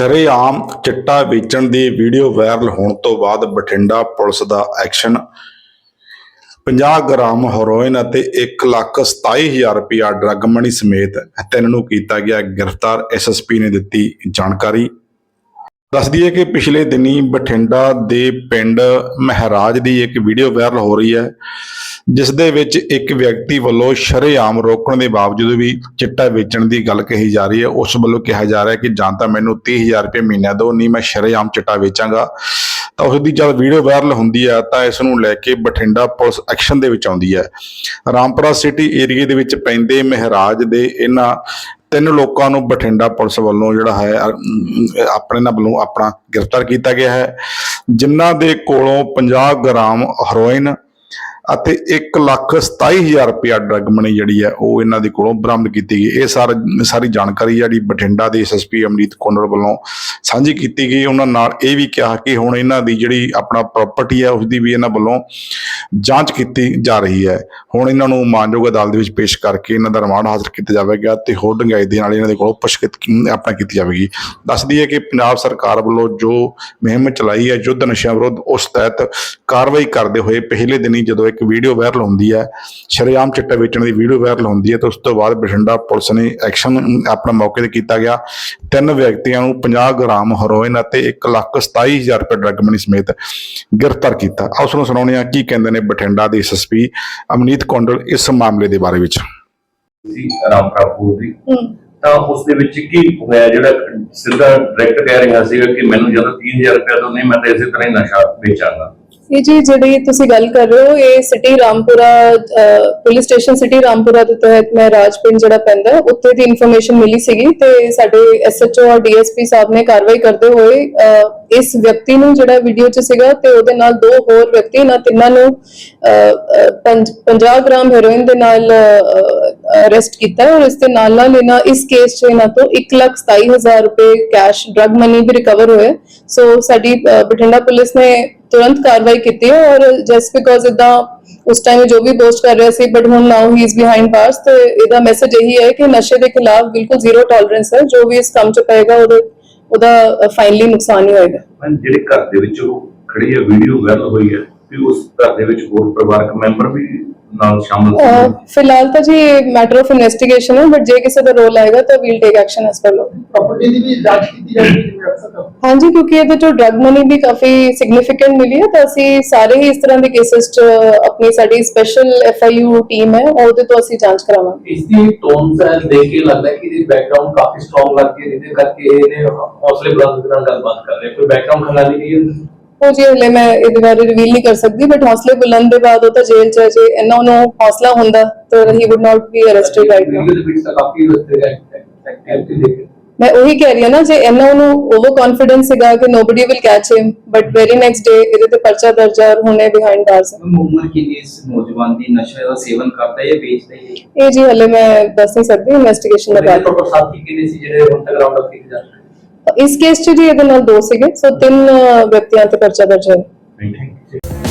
ਸ਼ਰੇਆਮ ਚਿੱਟਾ ਵੇਚਣ ਦੀ ਵੀਡੀਓ ਵਾਇਰਲ ਹੋਣ ਤੋਂ ਬਾਅਦ ਬਠਿੰਡਾ ਪੁਲਿਸ ਦਾ ਐਕਸ਼ਨ 50 ਗ੍ਰਾਮ ਹੈਰੋਇਨ ਅਤੇ 127000 ਰੁਪਇਆ ਡਰੱਗ ਮਨੀ ਸਮੇਤ ਤਿੰਨ ਨੂੰ ਕੀਤਾ ਗਿਆ ਗ੍ਰਿਫਤਾਰ। ਐਸਐਸਪੀ ਨੇ ਦਿੱਤੀ ਜਾਣਕਾਰੀ। ਦੱਸ ਦਈਏ ਕਿ ਪਿਛਲੇ ਦਿਨੀ ਬਠਿੰਡਾ ਦੇ ਪਿੰਡ ਮਹਾਰਾਜ ਦੀ ਇੱਕ ਵੀਡੀਓ ਵਾਇਰਲ ਹੋ ਰਹੀ ਹੈ, ਜਿਸ ਦੇ ਵਿੱਚ ਇੱਕ ਵਿਅਕਤੀ ਵੱਲੋਂ ਸ਼ਰੇਆਮ ਰੋਕਣ ਦੇ ਬਾਵਜੂਦ ਵੀ ਚਿੱਟਾ ਵੇਚਣ ਦੀ ਗੱਲ ਕਹੀ ਜਾ ਰਹੀ ਹੈ। ਉਸ ਵੱਲੋਂ ਕਿਹਾ ਜਾ ਰਿਹਾ ਕਿ ਜਾਂ ਤਾਂ ਮੈਨੂੰ 30000 ਰੁਪਏ ਮਹੀਨਾ ਦਿਓ, ਨਹੀਂ ਮੈਂ ਸ਼ਰੇਆਮ ਚਿੱਟਾ ਵੇਚਾਂਗਾ। ਤਾਂ ਉਸ ਦੀ ਜਦ ਵੀਡੀਓ ਵਾਇਰਲ ਹੁੰਦੀ ਹੈ, ਤਾਂ ਇਸ ਨੂੰ ਲੈ ਕੇ ਬਠਿੰਡਾ ਪੁਲਿਸ ਐਕਸ਼ਨ ਦੇ ਵਿੱਚ ਆਉਂਦੀ ਹੈ। ਰਾਮਪੁਰਾ ਸਿਟੀ ਏਰੀਏ ਦੇ ਵਿੱਚ ਪੈਂਦੇ ਮਹਿਰਾਜ ਦੇ ਇਹਨਾਂ ਤਿੰਨ ਲੋਕਾਂ ਨੂੰ ਬਠਿੰਡਾ ਪੁਲਿਸ ਵੱਲੋਂ ਜਿਹੜਾ ਹੈ ਆਪਣੇ ਨਾਲ ਵੱਲੋਂ ਆਪਣਾ ਗ੍ਰਿਫਤਾਰ ਕੀਤਾ ਗਿਆ ਹੈ। ਜਿਨ੍ਹਾਂ ਦੇ ਕੋਲੋਂ 50 ਗ੍ਰਾਮ ਹੈਰੋਇਨ ਅਤੇ 127000 ਰੁਪਇਆ ਡਰੱਗ ਮਨੀ ਜਿਹੜੀ ਹੈ ਉਹ ਇਹਨਾਂ ਦੇ ਕੋਲੋਂ ਬਰਾਮਦ ਕੀਤੀ ਗਈ। ਇਹ ਸਾਰ, ਸਾਰੀ ਜਾਣਕਾਰੀ ਜਿਹੜੀ ਬਠਿੰਡਾ ਦੇ ਐਸਐਸਪੀ ਅਮਰੀਤ ਕੋਨੜ ਵੱਲੋਂ ਸਾਂਝੀ ਕੀਤੀ ਗਈ। ਉਹਨਾਂ ਨਾਲ ਇਹ ਵੀ ਕਿਹਾ ਕਿ ਹੁਣ ਇਹਨਾਂ ਦੀ ਜਿਹੜੀ ਆਪਣਾ ਪ੍ਰਾਪਰਟੀ ਹੈ ਉਸ ਦੀ ਵੀ ਇਹਨਾਂ ਵੱਲੋਂ ਜਾਂਚ ਕੀਤੀ ਜਾ ਰਹੀ ਹੈ। ਹੁਣ ਇਹਨਾਂ ਨੂੰ ਮਾਨਯੋਗ ਅਦਾਲਤ ਵਿੱਚ ਪੇਸ਼ ਕਰਕੇ ਇਹਨਾਂ ਦਾ ਰਿਮਾਂਡ ਹਾਸਲ ਕੀਤਾ ਜਾਵੇਗਾ ਤੇ ਹੋਰ ਡੰਗਾਈ ਦੇ ਨਾਲ ਇਹਨਾਂ ਦੇ ਕੋਲੋਂ ਪੁੱਛਗਿੱਛ ਆਪਣਾ ਕੀਤੀ ਜਾਵੇਗੀ। ਦੱਸਦੀ ਹੈ ਕਿ ਪੰਜਾਬ ਸਰਕਾਰ ਵੱਲੋਂ ਜੋ ਮੁਹਿੰਮ ਚਲਾਈ ਹੈ, ਯੁੱਧ ਨਸ਼ਿਆਂ ਵਿਰੁੱਧ ਉਸ ਤਹਿਤ ਕਾਰਵਾਈ ਕਰਦੇ ਹੋਏ ਪਹਿਲੇ ਦਿਨ ਜਦੋਂ ਇੱਕ ਵੀਡੀਓ ਵਾਇਰਲ ਹੁੰਦੀ ਹੈ ਸ਼ਰੇਆਮ ਚਿੱਟਾ ਵੇਚਣ ਦੀ ਵੀਡੀਓ ਵਾਇਰਲ ਹੁੰਦੀ ਹੈ ਤਾਂ ਉਸ ਤੋਂ ਬਾਅਦ ਬਠਿੰਡਾ ਪੁਲਿਸ ਨੇ ਐਕਸ਼ਨ ਆਪਣਾ ਮੌਕੇ ਤੇ ਕੀਤਾ ਗਿਆ। ਤਿੰਨ ਵਿਅਕਤੀਆਂ ਨੂੰ 50 ਗ੍ਰਾਮ ਹੈਰੋਇਨ ਅਤੇ 127000 ਰੁਪਏ ਡਰੱਗ ਮਨੀ ਸਮੇਤ ਗ੍ਰਿਫਤਾਰ ਕੀਤਾ। ਆਓ ਤੁਹਾਨੂੰ ਸੁਣਾਉਂਦੇ ਹਾਂ ਕੀ ਕਹਿੰਦੇ ਨੇ ਬਠਿੰਡਾ ਦੇ ਐਸਐਸਪੀ ਅਮਨੀਤ ਕੌਂਡਲ ਇਸ ਮਾਮਲੇ ਦੇ ਬਾਰੇ ਵਿੱਚ। ਸੀ ਰਾਮਪੁਰਾ ਫੂਡ ਦੀ ਹਮ, ਤਾਂ ਉਸ ਦੇ ਵਿੱਚ ਕੀ ਹੋਇਆ ਜਿਹੜਾ ਸਿੱਧਾ ਡਾਇਰੈਕਟ ਕਹਿ ਰਿਹਾ ਸੀਗਾ ਕਿ ਮੈਨੂੰ ਜਦੋਂ 3000 ਰੁਪਏ ਤੋਂ ਨਹੀਂ ਮੈਂ ਤਾਂ ਇਸੇ ਤਰ੍ਹਾਂ ਹੀ ਨਸ਼ਾ ਵੇਚਾਂਗਾ। ਇਹ ਜੀ ਜਿਹੜੀ ਤੁਸੀਂ ਗੱਲ ਕਰ ਰਹੇ ਹੋ ਇਹ city Rampura police station city Rampura ਦੇ ਤਹਿਤ ਮੈਂ ਰਾਜਪਿੰਡ ਜਿਹੜਾ ਪੈਂਦਾ ਹੈ, ਉੱਥੇ ਦੀ ਇਨਫੋਰਮੇਸ਼ਨ ਮਿਲੀ ਸੀਗੀ ਤੇ ਸਾਡੇ ਐਸਐਚਓ ਔਰ ਡੀਐਸਪੀ ਸਾਹਿਬ ਨੇ ਕਾਰਵਾਈ ਕਰਦੇ ਹੋਏ ਇਸ ਵਿਅਕਤੀ ਨੂੰ ਜਿਹੜਾ ਵੀਡੀਓ 'ਚ ਸੀਗਾ ਤੇ ਉਹਦੇ ਨਾਲ ਦੋ ਹੋਰ ਵਿਅਕਤੀ, ਇਹਨਾਂ ਤਿੰਨਾਂ ਨੂੰ 50 ਗ੍ਰਾਮ ਹੈਰੋਇਨ ਦੇ ਨਾਲ ਅਰੈਸਟ ਕੀਤਾ ਹੈ ਔਰ ਇਸ ਦੇ ਨਾਲ ਨਾਲ ਇਹਨਾਂ, ਇਸ ਕੇਸ 'ਚ ਇਹਨਾਂ ਤੋਂ 127000 ਰੁਪਏ ਕੈਸ਼ ਡਰਗ ਮਨੀ ਵੀ ਰਿਕਵਰ ਹੋਏ ਸੋ ਸਾਡੀ ਬਠਿੰਡਾ ਪੁਲਿਸ ਨੇ ਤੁਰੰਤ ਕਾਰਵਾਈ ਕੀਤੀ ਹੈ ਔਰ ਜਸਟ ਬਿਕੋਜ਼ ਇਦਾਂ ਉਸ ਟਾਈਮ ਜੋ ਵੀ ਪੋਸਟ ਕਰ ਰਿਹਾ ਸੀ ਬਟ ਹੁਣ ਨਾਓ ਹੀ ਇਜ਼ ਬਿਹਾਈਂਡ ਬਾਰਸ ਤੇ ਇਹਦਾ ਮੈਸੇਜ ਇਹੀ ਹੈ ਕਿ ਨਸ਼ੇ ਦੇ ਖਿਲਾਫ ਬਿਲਕੁਲ ਜ਼ੀਰੋ ਟੋਲਰੈਂਸ ਹੈ। ਜੋ ਵੀ ਇਸ ਕੰਮ 'ਚ ਪਏਗਾ, ਉਹਦੇ ਉਹਦਾ ਫਾਈਨਲੀ ਨੁਕਸਾਨ ਹੀ ਹੋਏਗਾ। ਮੈਂ ਜਿਹੜੇ ਘਰ ਦੇ ਵਿੱਚ ਉਹ ਖੜੀ ਹੈ ਵੀਡੀਓ ਵਾਇਰਲ ਹੋਈ ਹੈ ਵੀ ਉਸ ਘਰ ਦੇ ਵਿੱਚ ਹੋਰ ਪਰਿਵਾਰਕ ਮੈਂਬਰ ਵੀ ਨਾਲ ਸ਼ਾਮਲ ਅਹ, ਫਿਲਹਾਲ ਤਾਂ ਜੀ ਮੈਟਰ ਆਫ ਇਨਵੈਸਟੀਗੇਸ਼ਨ ਹੈ ਬਟ ਜੇ ਕਿਸੇ ਦਾ ਰੋਲ ਆਏਗਾ ਤਾਂ wheel take action as per ਲੋ ਪ੍ਰਾਪਰਟੀ ਦੀ ਵੀ ਜਾਂਚ ਕੀਤੀ ਜਾਏਗੀ ਜਿਵੇਂ ਅਕਸਰ ਕਰਦੇ ਹਾਂਜੀ ਕਿਉਂਕਿ ਇਹਦੇ ਚੋਂ ਡਰਗ ਮਨੀ ਵੀ ਕਾਫੀ ਸਿਗਨੀਫੀਕੈਂਟ ਮਿਲੀ ਹੈ ਤਾਂ ਅਸੀਂ ਸਾਰੇ ਹੀ ਇਸ ਤਰ੍ਹਾਂ ਦੇ ਕੇਸਸ 'ਚ ਆਪਣੀ ਸਾਡੀ ਸਪੈਸ਼ਲ ਐਫਆਈਯੂ ਟੀਮ ਹੈ ਉਹਦੇ ਤੋਂ ਅਸੀਂ ਜਾਂਚ ਕਰਾਵਾਂਗੇ ਇਸ ਦੀ ਟੋਨ ਦੇਖ ਕੇ ਲੱਗਦਾ ਹੈ ਕਿ ਇਹਦੀ ਬੈਕਗ੍ਰਾਉਂਡ ਕਾਫੀ ਸਟਰੋਂਗ ਲੱਗ ਕੇ ਜਿਹਦੇ ਕਰਕੇ ਇਹਨੇ ਹੌਸਲੇ ਬੁਲੰਦ ਨਾਲ ਗੱਲਬਾਤ ਕਰ ਰਿਹਾ ਕੋਈ ਬੈਕਗ੍ਰਾਉਂਡ ਖਲਾਲੀ ਨਹੀਂ ਹੈ ਉਹ ਜੀ ਹਲੇ ਮੈਂ ਇਹਦੇ ਬਾਰੇ ਰਿਵੀਲ ਨਹੀਂ ਕਰ ਸਕਦੀ ਬਟ ਹੌਸਲੇ ਬੁਲੰਦ ਦੇ ਬਾਅਦ ਉਹ ਤਾਂ ਜੇਲ੍ਹ 'ਚ ਹੈ ਜੇ ਇਹਨਾਂ ਨੂੰ ਹੌਸਲਾ ਹੁੰਦਾ ਤਾਂ ਹੀ would not be arrested right now video ਦੇ ਵਿੱਚ ਤਾਂ ਕਾਫੀ ਐਕਟਿਵਿਟੀ ਦੇਖ ਮੈਂ ਉਹੀ ਕਹਿ ਰਹੀ ਹਾਂ ਨਾ ਜੇ ਇਹਨਾਂ ਨੂੰ ਓਵਰ ਕੌਨਫੀਡੈਂਸ ਸੀਗਾ ਕਿ nobody will catch him but very next day ਇਹਦੇ ਤੇ ਪਰਚਾ ਦਰਜ ਹੈ ਹੁਣੇ ਬਿਹਾਈਂਡ ਬਾਰਸ ਉਮਰ ਕਿੰਨੀ ਇਸ ਨੌਜਵਾਨ ਦੀ? ਨਸ਼ੇ ਦਾ ਸੇਵਨ ਕਰਦਾ ਹੈ ਵੇਚਦਾ ਹੈ ਇਹ ਜੀ ਹਲੇ ਮੈਂ ਦੱਸ ਨਹੀਂ ਸਕਦੀ ਇਨਵੈਸਟੀਗੇਸ਼ਨ ਦਾ ਬਾਅਦ ਟੋਟਲ ਸਾਥੀ ਕਿੰਨੇ ਸੀ ਜਿਹੜੇ ਹੁਣ ਤੱਕ ਰਾਉਂਡ ਅਪ ਕੀਤੇ ਜਾ ਰਹੇ ਇਸ ਕੇਸ 'ਚ ਜੀ ਇਹਦੇ ਨਾਲ ਦੋ ਸੀਗੇ ਸੋ ਤਿੰਨ ਵਿਅਕਤੀਆਂ ਤੇ ਪਰਚਾ ਦਰਜ ਹੈ ਥੈਂਕ ਯੂ